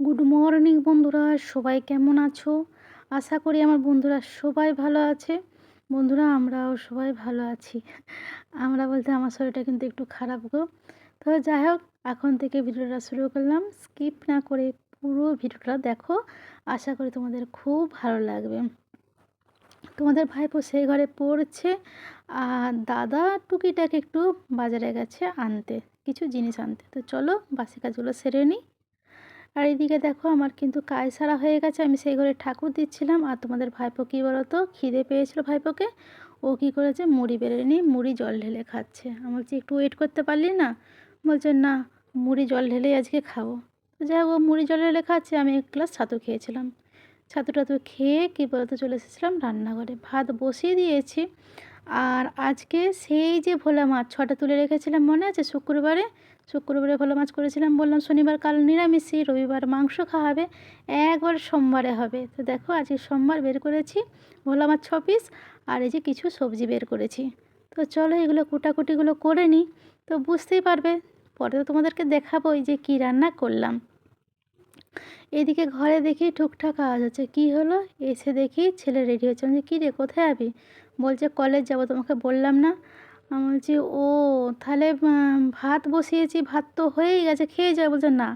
Good morning বন্ধুরা। সবাই কেমন আছো? আশা করি আমার বন্ধুরা সবাই ভালো আছে। বন্ধুরা, আমরাও সবাই ভালো আছি। আমরা বলতে আমার শরীরটা কিন্তু একটু খারাপ গো। তো যাই হোক, এখন থেকে ভিডিওটা শুরু করলাম। স্কিপ না করে পুরো ভিডিওটা দেখো। আশা করি তোমাদের খুব ভালো লাগবে। তোমাদের ভাইপো সেই ঘরে পড়ছে। আর দাদা টুকিটাকে একটু বাজারে গেছে আনতে, কিছু জিনিস আনতে। তো চলো, বাসি কাজগুলো সেরে নিই আর এদিকে দেখো আমার কিন্তু কাজ সারা হয়ে গেছে। আমি সেই ঘরে ঠাকুর দিচ্ছিলাম। আর তোমাদের ভাইপো কী বলতো? খিদে পেয়েছিল ভাইপোকে। ও কী করেছে? মুড়ি বেড়ে নিয়ে মুড়ি জল ঢেলে খাচ্ছে। আমি বলছি, একটু ওয়েট করতে পারলি না? বলছে, না, মুড়ি জল ঢেলেই আজকে খাব। তো যাই হোক, ও মুড়ি জল ঢেলে খাচ্ছে। আমি এক গ্লাস ছাতু খেয়েছিলাম। ছাতু টাতু খেয়ে কী বলতো, চলে এসেছিলাম রান্নাঘরে। ভাত বসিয়ে দিয়েছি। আর আজকে সেই যে ভোলা মাছ ছটা তুলে রেখেছিলাম, মনে আছে শুক্রবারে? শুক্রবারে ভোলা মাছ করেছিলাম, বললাম শনিবার কাল নিরামিষই, রবিবার মাংস খাওয়া হবে, একবার সোমবারে হবে। তো দেখো, আজকে সোমবার বের করেছি, ভোলা মাছ ছ পিস, আর এই যে কিছু সবজি বের করেছি। তো চলো এগুলো কুটাকুটিগুলো করে নিই। তো বুঝতেই পারবে, পরে তো তোমাদেরকে দেখাবো যে কী রান্না করলাম। এদিকে ঘরে দেখি টুকটাক আওয়াজ হচ্ছে, কী হলো? এসে দেখি ছেলে রেডি হচ্ছে আমি কী রে, কোথায় যাবি বলছে, কলেজ যাব, তোমাকে বললাম না। আমি বলছি, ও, তাহলে ভাত বসিয়েছি, ভাত তো হয়েই গেছে, খেয়ে যাবে। বলছে, না।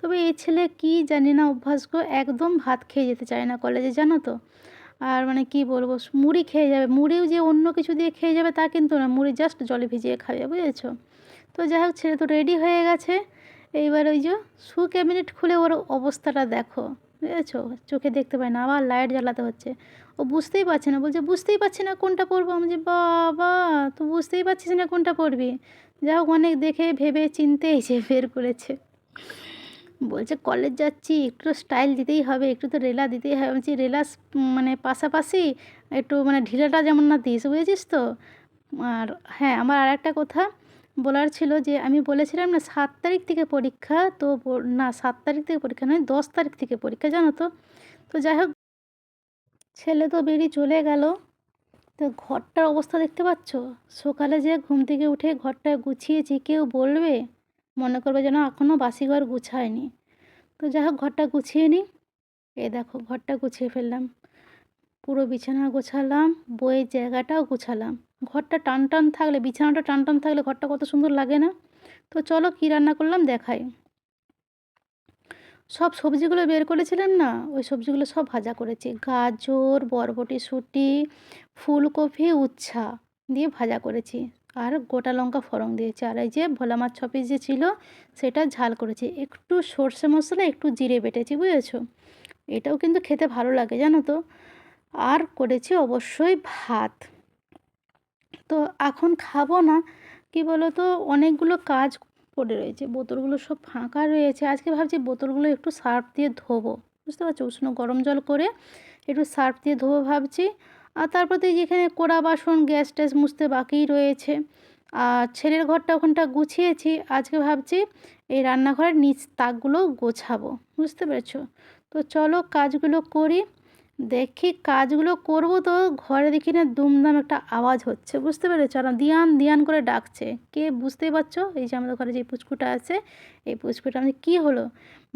তবে এই ছেলে কি জানি না অভ্যাস্য একদম ভাত খেয়ে যেতে চায় না কলেজে, জানো তো? আর মানে কি বলব মুড়ি খেয়ে যাবে। মুড়িও যে অন্য কিছু দিয়ে খেয়ে যাবে তা কিন্তু না, মুড়ি জাস্ট জলে ভিজিয়ে খাবে, বুঝেছ? তো যাই হোক, ছেলে তো রেডি হয়ে গেছে। এইবার ওই যে সু ক্যাবিনেট খুলে ওর অবস্থাটা দেখো। বুঝেছ? চোখে দেখতে পায় না, আবার লাইট জ্বালাতে হচ্ছে। ও বুঝতেই পারছে না, বলছে, বুঝতেই পারছি না কোনটা পড়ব আমি যে বাবা তুই বুঝতেই পারছিস না কোনটা পড়বি যা হোক, অনেক দেখে, ভেবে, চিনতে এসে বের করেছে। বলছে, কলেজ যাচ্ছি, একটু স্টাইল দিতেই হবে, একটু তো রেলা দিতেই হবে। বলছি, রেলা মানে পাশাপাশি একটু মানে ঢিলাটা যেমন না দিস, বুঝেছিস তো? আর হ্যাঁ আমার আর একটা কথা বলার ছিল যে, আমি বলেছিলাম না সাত তারিখ থেকে পরীক্ষা, তো না সাত তারিখ থেকে পরীক্ষা নয়, দশ তারিখ থেকে পরীক্ষা, জানো তো? তো যাই হোক, ছেলে তো বেরিয়ে চলে গেল। তো ঘরটার অবস্থা দেখতে পাচ্ছ? সকালে যে ঘুম থেকে উঠে ঘরটা গুছিয়েছি, কেউ বলবে? মনে করবে যেন এখনও বাসি ঘর গুছায়নি। তো যাই হোক, ঘরটা গুছিয়ে নিই এই দেখো, ঘরটা গুছিয়ে ফেললাম। পুরো বিছানা গোছালাম, বইয়ের জায়গাটাও গোছালাম। ঘরটা টান টান থাকলে, বিছানাটা টান টান থাকলে ঘরটা কত সুন্দর লাগে না? তো চলো কী রান্না করলাম দেখাই। সব সবজিগুলো বের করেছিলাম না? ওই সবজিগুলো সব ভাজা করেছি। গাজর, বরবটি, শুটি, ফুলকপি, উচ্ছা দিয়ে ভাজা করেছি। আর গোটা লঙ্কা ফোড়ন দিয়েছি। আর এই যে ভোলা মাছ ছ পিস যে ছিল, সেটা ঝাল করেছি। একটু সর্ষে মশলা, একটু জিরে বেটেছি, বুঝেছ? এটাও কিন্তু খেতে ভালো লাগে, জানো তো? আর করেছি অবশ্যই ভাত। তো এখন খাব না, কি বলো তো অনেকগুলো কাজ পড়ে রয়েছে, বোতলগুলো সব ফাঁকা রয়েছে। আজকে ভাবছি বোতলগুলো একটু সার্ফ দিয়ে ধোবো, বুঝতে পারছ? উষ্ণ গরম জল করে একটু সার্ফ দিয়ে ধোবো ভাবছি। আর তারপর তো যেখানে কোড়া বাসন, গ্যাস ট্যাস মুছতে বাকিই রয়েছে। আর ছেলের ঘরটা ওখানটা গুছিয়েছি, আজকে ভাবছি এই রান্নাঘরের নিচ তাকগুলোও গোছাবো, বুঝতে পেরেছ? তো চলো কাজগুলো করি। দেখি কাজগুলো করব তো, ঘরে দেখি না দুমদাম একটা আওয়াজ হচ্ছে, বুঝতে পেরেছ? আর দিয়ান দিয়ান করে ডাকছে। কে, বুঝতেই পারছ? এই যে আমাদের ঘরে যে পুচকুটা আছে, এই পুচকুটা আমি কী হলো?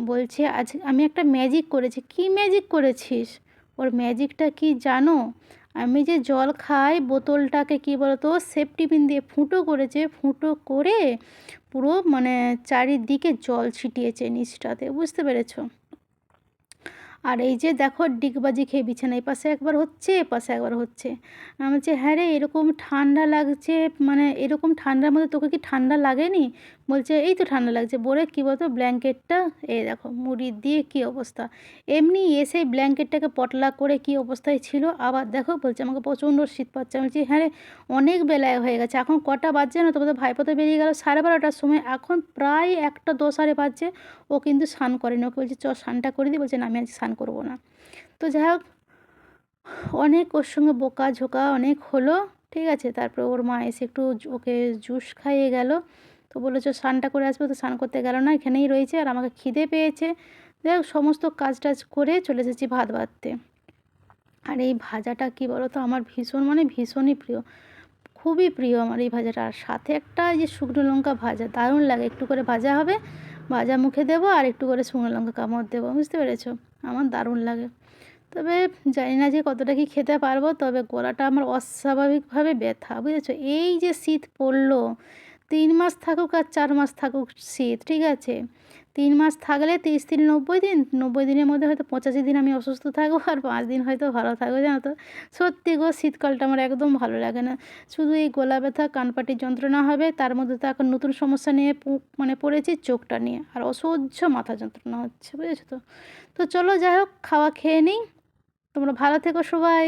বলছে, আজ আমি একটা ম্যাজিক করেছি। কি ম্যাজিক করেছিস? ওর ম্যাজিকটা কি জানো? আমি যে জল খাই, বোতলটাকে কী বলতো সেফটি পিন দিয়ে ফুটো করেছে, ফুটো করে পুরো মানে চারিদিকে জল ছিটিয়েছে নিচটাতে, বুঝতে পেরেছ? আর এই যে দেখো ডিগবাজি খেয়ে বিছানা, এই পাশে একবার হচ্ছে, এ পাশে একবার হচ্ছে। আমি বলছি হ্যাঁ রে, এরকম ঠান্ডা লাগছে মানে এরকম ঠান্ডার মধ্যে তোকে কি ঠান্ডা লাগেনি? বলছে, এই তো ঠান্ডা লাগছে, বলে কী বলতো ব্ল্যাঙ্কেটটা এই দেখো, মুড়ি দিয়ে কী অবস্থা? এমনি এসে ব্ল্যাঙ্কেটটাকে পটলা করে কী অবস্থায় ছিল, আবার দেখো বলছে, আমাকে প্রচণ্ড শীত পাচ্ছে। আমি বলছি হ্যাঁ রে, অনেক বেলায় হয়ে গেছে, এখন কটা বাজছে না তোমাদের ভাইপোতে বেরিয়ে গেল সাড়ে বারোটার সময়, এখন প্রায় একটা দশ আরে বাজছে ও কিন্তু স্নান করেনি। ওকে বলছে, চ, স্নানটা করে দিই বলছে, না, আমি আজ স্নান করব না। তো যাই হোক অনেক ওর সঙ্গে বোকা ঝোকা অনেক হলো, ঠিক আছে? তারপর ওর মা এসে একটু ওকে জুস খাইয়ে গেল। তো বলল চ স্নানটা করে আসব, তো স্নান করতে গেল না, এখানেই রয়েছে আর আমাকে খিদে পেয়েছে। যাই হোক সমস্ত কাজ টাজ করে চলে এসেছি ভাত বাঁধতে আর এই ভাজাটা কি বলো তো আমার ভীষণ মানে ভীষণই প্রিয়। খুবই প্রিয় আমার এই ভাজাটা। আর সাথে একটা যে শুকনো লঙ্কা ভাজা, দারুণ লাগে। একটু করে ভাজা হবে ভাজা মুখে দেবো আর একটু করে শুকনো লঙ্কা কামড় দেবো, বুঝতে পেরেছ? আমার দারুণ লাগে। তবে জানি না যে কতটা কি খেতে পারব, তবে গলাটা আমার অস্বাভাবিকভাবে ব্যথা, বুঝেছ? এই যে শীত পড়ল তিন মাস থাকুক আর চার মাস থাকুক শীত, ঠিক আছে? তিন মাস থাকলে তিরিশ দিন, নব্বই দিন, নব্বই দিনের মধ্যে হয়তো পঁচাশি দিন আমি অসুস্থ থাকব আর পাঁচ দিন হয়তো ভালো থাকব, জানো তো? সত্যি গো, শীতকালটা আমার একদম ভালো লাগে না। শুধু এই গলা ব্যথা কানপাটির যন্ত্রণা হবে, তার মধ্যে তো এখন নতুন সমস্যা নিয়ে মানে পড়েছি চোখটা নিয়ে, আর অসহ্য মাথা যন্ত্রণা হচ্ছে, বুঝেছ তো? তো চলো যাই হোক, খাওয়া খেয়ে নিই। তোমরা ভালো থেকো সবাই।